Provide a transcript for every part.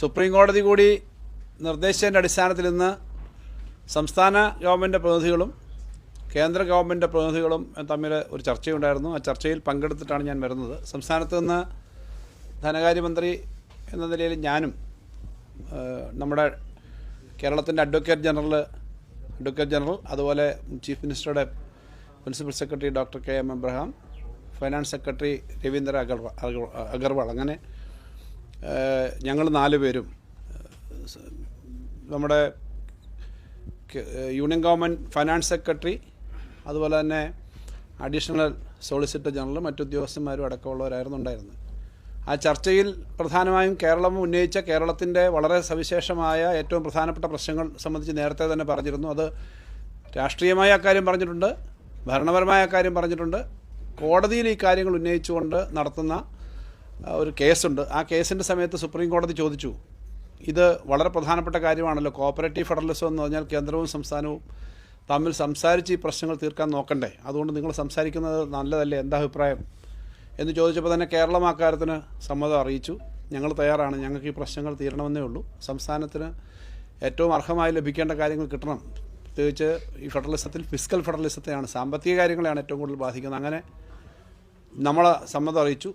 Supreme കോടതി കൂടി നിർദ്ദേശത്തിന്റെ അടിസ്ഥാനത്തിൽ ഇന്ന് സംസ്ഥാന ഗവൺമെന്റ് പ്രതിനിധികളും കേന്ദ്ര ഗവൺമെന്റ് പ്രതിനിധികളും തമ്മിൽ ഒരു ചർച്ചയുണ്ടായിരുന്നു. ആ ചർച്ചയിൽ പങ്കെടുത്തിട്ടാണ് ഞാൻ വരുന്നത്. സംസ്ഥാനത്ത് നിന്ന് ധനകാര്യമന്ത്രി എന്ന നിലയിൽ ഞാനും നമ്മുടെ കേരളത്തിന്റെ അഡ്വക്കേറ്റ് ജനറൽ അഡ്വക്കേറ്റ് ജനറൽ അതുപോലെ chief മിനിസ്റ്ററുടെ principal secretary doctor K M Abraham finance secretary Ravindra Agarwal Agarwal. അങ്ങനെ ഞങ്ങൾ നാല് പേരും. നമ്മുടെ യൂണിയൻ ഗവൺമെന്റ് ഫൈനാൻസ് സെക്രട്ടറി അതുപോലെ തന്നെ അഡീഷണൽ സോളിസിറ്റർ ജനറലും മറ്റു ഉദ്യോഗസ്ഥന്മാരും അടക്കമുള്ളവരായിരുന്നു ഉണ്ടായിരുന്നത്. ആ ചർച്ചയിൽ പ്രധാനമായും കേരളം ഉന്നയിച്ച കേരളത്തിന്റെ വളരെ സവിശേഷമായ ഏറ്റവും പ്രധാനപ്പെട്ട പ്രശ്നങ്ങൾ സംബന്ധിച്ച് നേരത്തെ തന്നെ പറഞ്ഞിരുന്നു. അത് രാഷ്ട്രീയമായ അക്കാര്യം പറഞ്ഞിട്ടുണ്ട് ഭരണപരമായ അക്കാര്യം പറഞ്ഞിട്ടുണ്ട്. കോടതിയിൽ ഈ കാര്യങ്ങൾ ഉന്നയിച്ചുകൊണ്ട് നടത്തുന്ന ഒരു കേസുണ്ട്. ആ കേസിന്റെ സമയത്ത് സുപ്രീം കോടതി ചോദിച്ചു ഇത് വളരെ പ്രധാനപ്പെട്ട കാര്യമാണല്ലോ കോപ്പറേറ്റീവ് ഫെഡറലിസം എന്ന് പറഞ്ഞാൽ കേന്ദ്രവും സംസ്ഥാനവും തമ്മിൽ സംസാരിച്ച് ഈ പ്രശ്നങ്ങൾ തീർക്കാൻ നോക്കണ്ടേ? അതുകൊണ്ട് നിങ്ങൾ സംസാരിക്കുന്നത് നല്ലതല്ലേ? എന്താ അഭിപ്രായം? എന്ന് ചോദിച്ചപ്പോൾ തന്നെ കേരളം അക്കാര്യത്തിന് സമ്മതം അറിയിച്ചു. ഞങ്ങൾ തയ്യാറാണ്. ഞങ്ങൾക്ക് ഈ പ്രശ്നങ്ങൾ തീരണമെന്നേ ഉള്ളൂ. സംസ്ഥാനത്തിന് ഏറ്റവും അർഹമായി ലഭിക്കേണ്ട കാര്യങ്ങൾ കിട്ടണം. പ്രത്യേകിച്ച് ഈ ഫെഡറലിസത്തിൽ ഫിസിക്കൽ ഫെഡറലിസത്തെയാണ് സാമ്പത്തിക കാര്യങ്ങളെയാണ് ഏറ്റവും കൂടുതൽ ബാധിക്കുന്നത്. അങ്ങനെ നമ്മളെ സമ്മതം അറിയിച്ചു.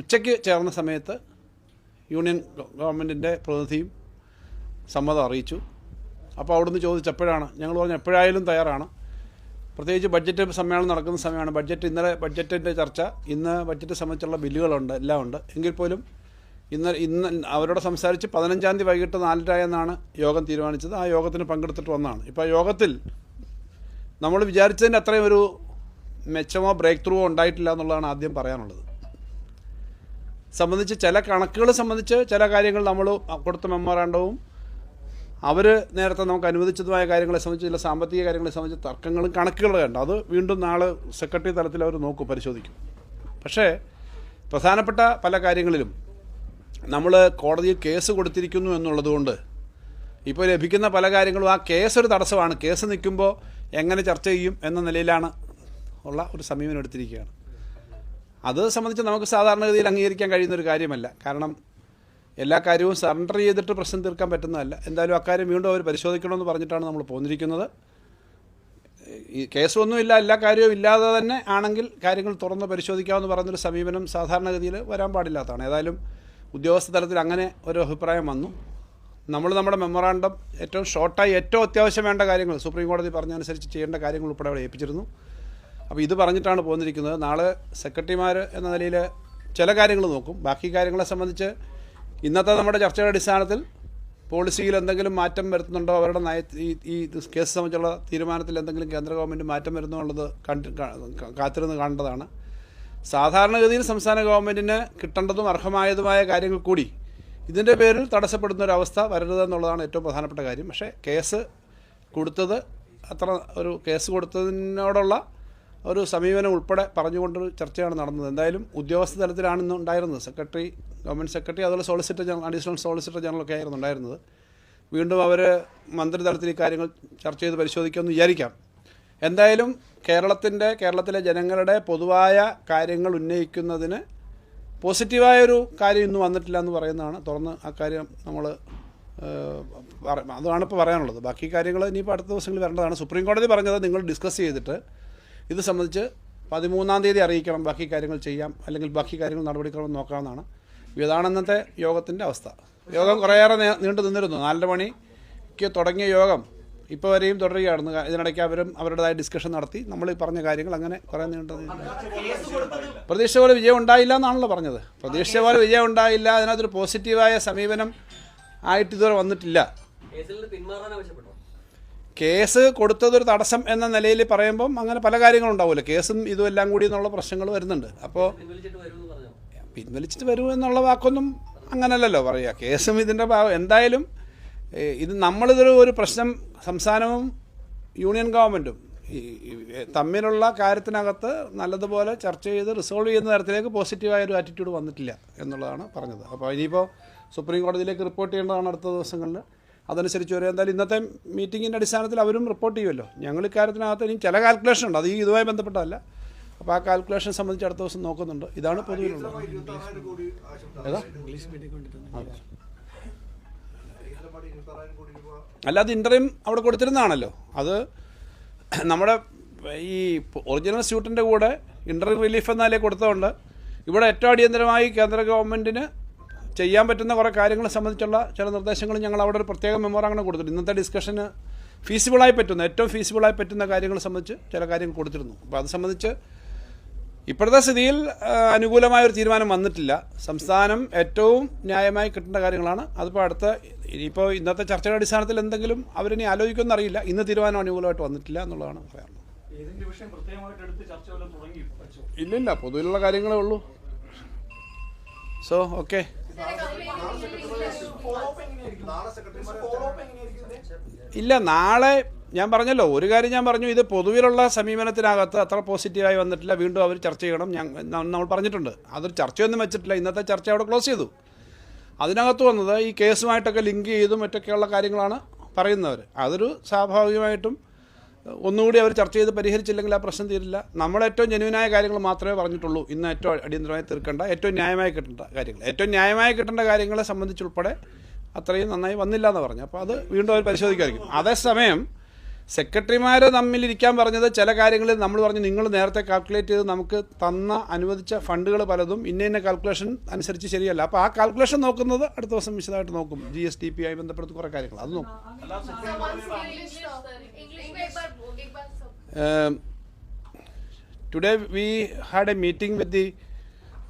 ഉച്ചയ്ക്ക് ചേർന്ന സമയത്ത് യൂണിയൻ ഗവൺമെന്റിന്റെ പ്രതിനിധിയും സമ്മതം അറിയിച്ചു. അപ്പോൾ അവിടുന്ന് ചോദിച്ചപ്പോഴാണ് ഞങ്ങൾ പറഞ്ഞു എപ്പോഴായാലും തയ്യാറാണ്. പ്രത്യേകിച്ച് ബഡ്ജറ്റ് സമ്മേളനം നടക്കുന്ന സമയമാണ്. ബഡ്ജറ്റ് ഇന്നലെ ബഡ്ജറ്റിന്റെ ചർച്ച ഇന്ന് ബഡ്ജറ്റ് സംബന്ധിച്ചുള്ള ബില്ലുകളുണ്ട് എല്ലാം ഉണ്ട്. എങ്കിൽ പോലും ഇന്ന് ഇന്ന് അവരോട് സംസാരിച്ച് പതിനഞ്ചാം തീയതി വൈകിട്ട് നാലര എന്നാണ് യോഗം തീരുമാനിച്ചത്. ആ യോഗത്തിന് പങ്കെടുത്തിട്ട് വന്നതാണ്. ഇപ്പോൾ യോഗത്തിൽ നമ്മൾ വിചാരിച്ചതിന്റെ അത്രയും ഒരു മെച്ചമോ ബ്രേക്ക് ത്രൂവോ ഉണ്ടായിട്ടില്ല എന്നുള്ളതാണ് ആദ്യം പറയാനുള്ളത്. സംബന്ധിച്ച് ചില കണക്കുകൾ സംബന്ധിച്ച് ചില കാര്യങ്ങൾ നമ്മൾ കൊടുത്ത മെമ്മോറാണ്ടവും അവർ നേരത്തെ നമുക്ക് അനുവദിച്ചതുമായ കാര്യങ്ങളെ സംബന്ധിച്ച് ചില സാമ്പത്തിക കാര്യങ്ങളെ സംബന്ധിച്ച് തർക്കങ്ങളും കണക്കുകളും ഉണ്ട് അത് വീണ്ടും നാളെ സെക്രട്ടറി തലത്തിൽ അവർ നോക്കും പരിശോധിക്കും. പക്ഷേ പ്രധാനപ്പെട്ട പല കാര്യങ്ങളിലും നമ്മൾ കോടതിയിൽ കേസ് കൊടുത്തിരിക്കുന്നു എന്നുള്ളതുകൊണ്ട് ഇപ്പോൾ ലഭിക്കുന്ന പല കാര്യങ്ങളും ആ കേസ് ഒരു തടസ്സമാണ്. കേസ് നിൽക്കുമ്പോൾ എങ്ങനെ ചർച്ച ചെയ്യും എന്ന നിലയിലാണ് ഉള്ള ഒരു സമീപനം എടുത്തിരിക്കുകയാണ്. അത് സംബന്ധിച്ച് നമുക്ക് സാധാരണഗതിയിൽ അംഗീകരിക്കാൻ കഴിയുന്ന ഒരു കാര്യമല്ല. കാരണം എല്ലാ കാര്യവും സറണ്ടർ ചെയ്തിട്ട് പ്രശ്നം തീർക്കാൻ പറ്റുന്നതല്ല. എന്തായാലും അക്കാര്യം വീണ്ടും അവർ പരിശോധിക്കണമെന്ന് പറഞ്ഞിട്ടാണ് നമ്മൾ പോന്നിരിക്കുന്നത്. ഈ കേസൊന്നുമില്ല എല്ലാ കാര്യവും ഇല്ലാതെ തന്നെ ആണെങ്കിൽ കാര്യങ്ങൾ തുറന്ന് പരിശോധിക്കാമെന്ന് പറയുന്നൊരു സമീപനം സാധാരണഗതിയിൽ വരാൻ പാടില്ലാത്തതാണ്. ഏതായാലും ഉദ്യോഗസ്ഥ തലത്തിൽ അങ്ങനെ ഒരു അഭിപ്രായം വന്നു. നമ്മൾ നമ്മുടെ മെമ്മറാണ്ടം ഏറ്റവും ഷോർട്ടായി ഏറ്റവും അത്യാവശ്യം വേണ്ട കാര്യങ്ങൾ സുപ്രീം കോടതി പറഞ്ഞനുസരിച്ച് ചെയ്യേണ്ട കാര്യങ്ങൾ ഉൾപ്പെടെ അവിടെ ഏൽപ്പിച്ചിരുന്നു. അപ്പോൾ ഇത് പറഞ്ഞിട്ടാണ് പോന്നിരിക്കുന്നത്. നാളെ സെക്രട്ടറിമാർ എന്ന നിലയിൽ ചില കാര്യങ്ങൾ നോക്കും. ബാക്കി കാര്യങ്ങളെ സംബന്ധിച്ച് ഇന്നത്തെ നമ്മുടെ ചർച്ചയുടെ അടിസ്ഥാനത്തിൽ പോളിസിയിൽ എന്തെങ്കിലും മാറ്റം വരുത്തുന്നുണ്ടോ? അവരുടെ നയ ഈ ഈ കേസ് സംബന്ധിച്ചുള്ള തീരുമാനത്തിൽ എന്തെങ്കിലും കേന്ദ്ര ഗവൺമെന്റ് മാറ്റം വരുന്നോ എന്നുള്ളത് കണ്ട് കാത്തിരുന്ന് കാണേണ്ടതാണ്. സാധാരണഗതിയിൽ സംസ്ഥാന ഗവൺമെന്റിന് കിട്ടേണ്ടതും അർഹമായതുമായ കാര്യങ്ങൾ കൂടി ഇതിന്റെ പേരിൽ തടസ്സപ്പെടുന്ന ഒരു അവസ്ഥ വരരുതെന്നുള്ളതാണ് ഏറ്റവും പ്രധാനപ്പെട്ട കാര്യം. പക്ഷേ കേസ് കൊടുത്തത് അത്ര ഒരു കേസ് കൊടുത്തതിനോടുള്ള ഒരു സമീപനം ഉൾപ്പെടെ പറഞ്ഞുകൊണ്ടൊരു ചർച്ചയാണ് നടന്നത്. എന്തായാലും ഉദ്യോഗസ്ഥ തലത്തിലാണ് ഇന്ന് ഉണ്ടായിരുന്നത്. സെക്രട്ടറി ഗവൺമെന്റ് സെക്രട്ടറി അതുപോലെ solicitor general additional solicitor general ഒക്കെ ആയിരുന്നു ഉണ്ടായിരുന്നത്. വീണ്ടും അവർ മന്ത്രിതലത്തിൽ ഈ കാര്യങ്ങൾ ചർച്ച ചെയ്ത് പരിശോധിക്കുമെന്ന് വിചാരിക്കാം. എന്തായാലും കേരളത്തിന്റെ കേരളത്തിലെ ജനങ്ങളുടെ പൊതുവായ കാര്യങ്ങൾ ഉന്നയിക്കുന്നതിന് പോസിറ്റീവായൊരു കാര്യം ഇന്ന് വന്നിട്ടില്ല എന്ന് പറയുന്നതാണ്. തുറന്ന് ആ കാര്യം നമ്മൾ അതാണ് ഇപ്പോൾ പറയാനുള്ളത്. ബാക്കി കാര്യങ്ങൾ ഇനിയിപ്പോൾ അടുത്ത ദിവസങ്ങളിൽ വരേണ്ടതാണ്. സുപ്രീം കോടതി പറഞ്ഞത് നിങ്ങൾ ഡിസ്കസ് ചെയ്തിട്ട് ഇത് സംബന്ധിച്ച് പതിമൂന്നാം തീയതി അറിയിക്കണം ബാക്കി കാര്യങ്ങൾ ചെയ്യാം അല്ലെങ്കിൽ ബാക്കി കാര്യങ്ങൾ നടപടിക്രമം നോക്കാമെന്നാണ് ഇതാണ് ഇന്നത്തെ യോഗത്തിന്റെ അവസ്ഥ. യോഗം കുറേയേറെ നീണ്ടു നിന്നിരുന്നു. നാലര മണിക്ക് തുടങ്ങിയ യോഗം ഇപ്പോൾ വരെയും തുടരുകയായിരുന്നു. ഇതിനിടയ്ക്ക് അവരും അവരുടേതായ ഡിസ്കഷൻ നടത്തി നമ്മൾ ഈ പറഞ്ഞ കാര്യങ്ങൾ അങ്ങനെ കുറേ നീണ്ടു നിന്നു. പ്രതീക്ഷ പോലെ വിജയം ഉണ്ടായില്ല എന്നാണല്ലോ പറഞ്ഞത്. പ്രതീക്ഷ പോലെ വിജയം ഉണ്ടായില്ല. അതിനകത്തൊരു പോസിറ്റീവായ സമീപനം ആയിട്ട് ഇതുവരെ വന്നിട്ടില്ല. കേസ് കൊടുത്തതൊരു തടസ്സം എന്ന നിലയിൽ പറയുമ്പം അങ്ങനെ പല കാര്യങ്ങളുണ്ടാവുമല്ലോ. കേസും ഇതും എല്ലാം കൂടി എന്നുള്ള പ്രശ്നങ്ങൾ വരുന്നുണ്ട്. അപ്പോൾ പിൻവലിച്ചിട്ട് വരൂ എന്നുള്ള വാക്കൊന്നും അങ്ങനല്ലല്ലോ പറയുക. കേസും ഇതിന്റെ ഭാഗം എന്തായാലും ഇത് നമ്മളിതൊരു ഒരു പ്രശ്നം സംസ്ഥാനവും യൂണിയൻ ഗവൺമെന്റും തമ്മിലുള്ള കാര്യത്തിനകത്ത് നല്ലതുപോലെ ചർച്ച ചെയ്ത് റിസോൾവ് ചെയ്യുന്ന തരത്തിലേക്ക് പോസിറ്റീവായ ഒരു ആറ്റിറ്റ്യൂഡ് വന്നിട്ടില്ല എന്നുള്ളതാണ് പറഞ്ഞത്. അപ്പോൾ ഇനിയിപ്പോൾ സുപ്രീം കോടതിയിലേക്ക് റിപ്പോർട്ട് ചെയ്യേണ്ടതാണ് അടുത്ത ദിവസങ്ങളിൽ. അതനുസരിച്ച് വരും എന്തായാലും ഇന്നത്തെ മീറ്റിങ്ങിന്റെ അടിസ്ഥാനത്തിൽ അവരും റിപ്പോർട്ട് ചെയ്യുമല്ലോ. ഞങ്ങൾ ഇക്കാര്യത്തിനകത്ത് ഇനി ചില കാൽക്കുലേഷൻ ഉണ്ട്. അത് ഈ ഇതുമായി ബന്ധപ്പെട്ടതല്ല. അപ്പോൾ ആ കാൽക്കുലേഷൻ സംബന്ധിച്ച് അടുത്ത ദിവസം നോക്കുന്നുണ്ട്. ഇതാണ് പൊതുവിലുള്ളത് അല്ലാതെ ഇന്റർവ്യൂ അവിടെ കൊടുത്തിരുന്നതാണല്ലോ. അത് നമ്മുടെ ഈ ഒറിജിനൽ സ്യൂട്ടിന്റെ കൂടെ ഇന്റർവ്യൂ റിലീഫ് എന്നാലേ കൊടുത്തതുകൊണ്ട് ഇവിടെ ഏറ്റവും അടിയന്തരമായി കേന്ദ്ര ഗവൺമെന്റിന് ചെയ്യാൻ പറ്റുന്ന കുറേ കാര്യങ്ങളെ സംബന്ധിച്ചുള്ള ചില നിർദ്ദേശങ്ങൾ ഞങ്ങൾ അവിടെ ഒരു പ്രത്യേക മെമ്മോറാങ്ങനെ കൊടുത്തിട്ടുണ്ട്. ഇന്നത്തെ ഡിസ്കഷന് ഫീസിബിളായി പറ്റുന്ന ഏറ്റവും ഫീസിബിളായി പറ്റുന്ന കാര്യങ്ങളെ സംബന്ധിച്ച് ചില കാര്യങ്ങൾ കൊടുത്തിരുന്നു. അപ്പോൾ അത് സംബന്ധിച്ച് ഇപ്പോഴത്തെ സ്ഥിതിയിൽ അനുകൂലമായ ഒരു തീരുമാനം വന്നിട്ടില്ല. സംസ്ഥാനം ഏറ്റവും ന്യായമായി കിട്ടേണ്ട കാര്യങ്ങളാണ്. അതിപ്പോൾ അടുത്ത ഇനിയിപ്പോൾ ഇന്നത്തെ ചർച്ചയുടെ അടിസ്ഥാനത്തിൽ എന്തെങ്കിലും അവരിനി ആലോചിക്കുമെന്ന് അറിയില്ല. ഇന്ന് തീരുമാനം അനുകൂലമായിട്ട് വന്നിട്ടില്ല എന്നുള്ളതാണ് വച്ചോ ഇല്ലില്ല പൊതുവിലുള്ള കാര്യങ്ങളേ ഉള്ളൂ. സോ ഓക്കെ ഇല്ല നാളെ ഞാൻ പറഞ്ഞല്ലോ ഒരു കാര്യം ഞാൻ പറഞ്ഞു ഇത് പൊതുവിലുള്ള സമീപനത്തിനകത്ത് അത്ര പോസിറ്റീവായി വന്നിട്ടില്ല വീണ്ടും അവർ ചർച്ച ചെയ്യണം. ഞാൻ നമ്മൾ പറഞ്ഞിട്ടുണ്ട്. അതൊരു ചർച്ചയൊന്നും വെച്ചിട്ടില്ല. ഇന്നത്തെ ചർച്ച അവിടെ ക്ലോസ് ചെയ്തു. അതിനകത്ത് വന്നത് ഈ കേസുമായിട്ടൊക്കെ ലിങ്ക് ചെയ്തും മറ്റൊക്കെയുള്ള കാര്യങ്ങളാണ് പറയുന്നവർ അതൊരു സ്വാഭാവികമായിട്ടും ഒന്നുകൂടി അവർ ചർച്ച ചെയ്ത് പരിഹരിച്ചില്ലെങ്കിൽ ആ പ്രശ്നം തീരില്ല. നമ്മൾ ഏറ്റവും ജനുവിനായ കാര്യങ്ങൾ മാത്രമേ പറഞ്ഞിട്ടുള്ളൂ. ഇന്ന് ഏറ്റവും അടിയന്തരമായി തീർക്കേണ്ട ഏറ്റവും ന്യായമായി കിട്ടേണ്ട കാര്യങ്ങൾ. ഏറ്റവും ന്യായമായി കിട്ടേണ്ട കാര്യങ്ങളെ സംബന്ധിച്ചുൾപ്പെടെ അത്രയും നന്നായി വന്നില്ല എന്ന് പറഞ്ഞു. അപ്പോൾ അത് വീണ്ടും അവർ പരിശോധിക്കുമായിരിക്കും. അതേസമയം സെക്രട്ടറിമാർ തമ്മിലിരിക്കാൻ പറഞ്ഞത് ചില കാര്യങ്ങളിൽ നമ്മൾ പറഞ്ഞു നിങ്ങൾ നേരത്തെ കാൽക്കുലേറ്റ് ചെയ്ത് നമുക്ക് തന്ന അനുവദിച്ച ഫണ്ടുകൾ പലതും ഇന്ന ഇന്ന കാൽക്കുലേഷൻ അനുസരിച്ച് ശരിയല്ല. അപ്പോൾ ആ കാൽക്കുലേഷൻ നോക്കുന്നത് അടുത്ത ദിവസം വിശദമായിട്ട് നോക്കും. ജി എസ് ടി പി ആയി ബന്ധപ്പെടുത്തി കുറേ കാര്യങ്ങൾ. അത് നോക്കും. Um, today we had a meeting with the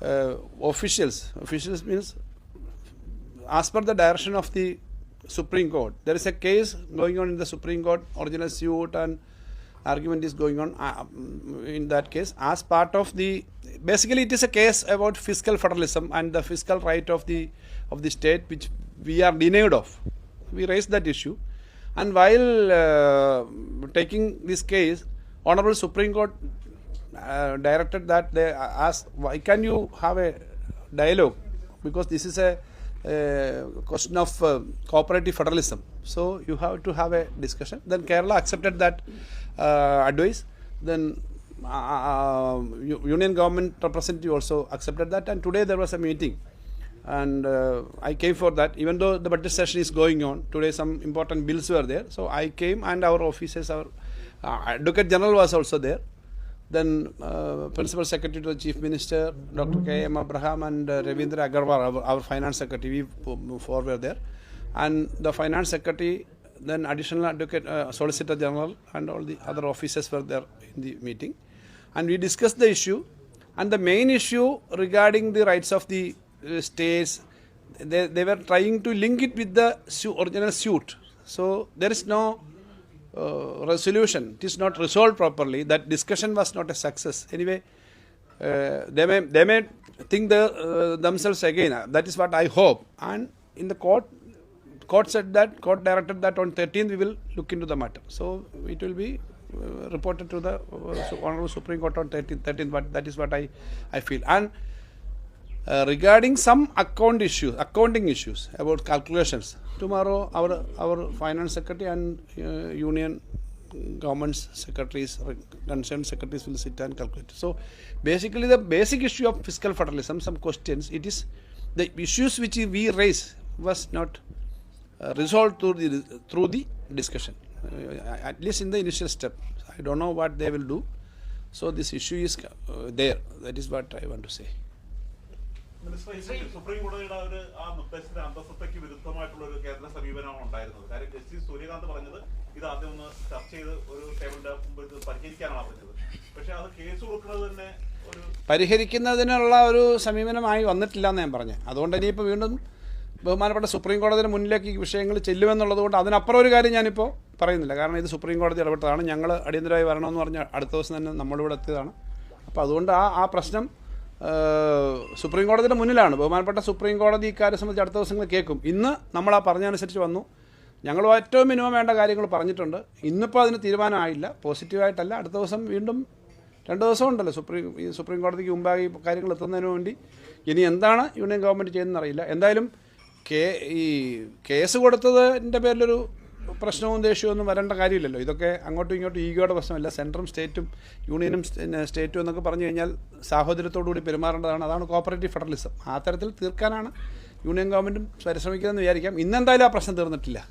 uh, officials. Officials means as per the direction of the Supreme Court. There is a case going on in the Supreme Court, original suit and argument is going on uh, in that case. As part of the, basically it is a case about fiscal federalism and the fiscal right of the of the state which we are denied of. We raised that issue. And while uh, taking this case, Honorable Supreme Court uh, directed that they asked, why can you have a dialogue? Because this is a uh, question of uh, cooperative federalism. So you have to have a discussion. Then Kerala accepted that uh, advice. Then uh, union government representative also accepted that. And today there was a meeting and uh, I came for that. Even though the budget session is going on today, some important bills were there. So I came, and our officers, our uh, Advocate General was also there. Then uh, Principal Secretary to the Chief Minister, Dr. K. M. Abraham, and uh, Ravindra Agarwal, our, our Finance Secretary, we four were there, and the Finance Secretary. Then additional advocate, uh, Solicitor General, and all the other officers were there in the meeting, and we discussed the issue, and the main issue regarding the rights of the uh, states, they, they were trying to link it with the su- original suit. So there is no uh, resolution. It is not resolved properly. That discussion was not a success. Anyway, uh, they may they may think the, uh, themselves again. Uh, That is what I hope. And in the court, court said that court directed that on 13th we will look into the matter. So it will be uh, reported to the uh, Honorable Supreme Court on 13th. 13th. But that is what I I feel. And uh, regarding some account issues, accounting issues about calculations, tomorrow our our finance secretary and uh, union government's secretaries, concerned secretaries will sit and calculate. So, basically, the basic issue of fiscal federalism, some questions, it is the issues which we raise was not uh, resolved through the through the discussion. Uh, at least in the initial step, I don't know what they will do. So this issue is uh, there. That is what I want to say. Supreme കോടതിയുടെ ഒരു ആ നിർദ്ദേശത്തിന്റെ അന്തസ്സത്തയ്ക്ക് വിരുദ്ധമായിട്ടുള്ള ഒരു കേന്ദ്ര സമീപനമാണ് ഉണ്ടായിരുന്നത്. കാര്യം justice Suryakant പറഞ്ഞത് ഇത് ആദ്യം ഒന്ന് ചർച്ച ചെയ്ത് ഒരു ടേബിളിന്റെ മുമ്പിൽ ഇത് പരിഹരിക്കാനാണ് പറഞ്ഞത്. പക്ഷെ അത് കേസ് കൊടുക്കുന്നത് തന്നെ ഒരു പരിഹരിക്കുന്നതിനുള്ള ഒരു സമീപനമായി വന്നിട്ടില്ല എന്ന് ഞാൻ പറഞ്ഞു. അതുകൊണ്ട് ഇനിയിപ്പോൾ വീണ്ടും ബഹുമാനപ്പെട്ട സുപ്രീം കോടതിയുടെ മുന്നിലേക്ക് ഈ വിഷയങ്ങൾ ചെല്ലുമെന്നുള്ളത് കൊണ്ട് അതിനപ്പുറം ഒരു കാര്യം ഞാനിപ്പോൾ പറയുന്നില്ല. കാരണം ഇത് സുപ്രീം കോടതി ഇടപെട്ടതാണ്. ഞങ്ങൾ അടിയന്തരമായി വരണമെന്ന് പറഞ്ഞ അടുത്ത ദിവസം തന്നെ നമ്മളിവിടെ എത്തിയതാണ്. അപ്പോൾ അതുകൊണ്ട് ആ ആ പ്രശ്നം സുപ്രീം കോടതിയുടെ മുന്നിലാണ്. ബഹുമാനപ്പെട്ട സുപ്രീം കോടതി ഇക്കാര്യം സംബന്ധിച്ച് അടുത്ത ദിവസങ്ങൾ കേൾക്കും. ഇന്ന് നമ്മൾ ആ പറഞ്ഞതനുസരിച്ച് വന്നു. ഞങ്ങൾ ഏറ്റവും മിനിമം വേണ്ട കാര്യങ്ങൾ പറഞ്ഞിട്ടുണ്ട്. ഇന്നിപ്പോൾ അതിന് തീരുമാനമായില്ല. പോസിറ്റീവായിട്ടല്ല. അടുത്ത ദിവസം വീണ്ടും രണ്ട് ദിവസം ഉണ്ടല്ലോ സുപ്രീം ഈ സുപ്രീം കോടതിക്ക് മുമ്പാകെ കാര്യങ്ങൾ എത്തുന്നതിന് വേണ്ടി. ഇനി എന്താണ് യൂണിയൻ ഗവൺമെന്റ് ചെയ്യുന്നതെന്നറിയില്ല എന്തായാലും കേ ഈ കേസ് കൊടുത്തതിന്റെ പേരിലൊരു പ്രശ്നവും ദേഷ്യമൊന്നും വരേണ്ട കാര്യമില്ലല്ലോ. ഇതൊക്കെ അങ്ങോട്ടും ഇങ്ങോട്ടും ഈഗോയുടെ പ്രശ്നമല്ല. സെൻട്രും സ്റ്റേറ്റും യൂണിയനും സ്റ്റേ- സ്റ്റേറ്റും എന്നൊക്കെ പറഞ്ഞു കഴിഞ്ഞാൽ സാഹോദര്യത്തോടുകൂടി പെരുമാറേണ്ടതാണ്. അതാണ് കോപ്പറേറ്റീവ് ഫെഡറലിസം. ആ തരത്തിൽ തീർക്കാനാണ് യൂണിയൻ ഗവൺമെന്റും പരിശ്രമിക്കുന്നതെന്ന് വിചാരിക്കാം. ഇന്നെന്തായാലും ആ പ്രശ്നം തീർന്നിട്ടില്ല.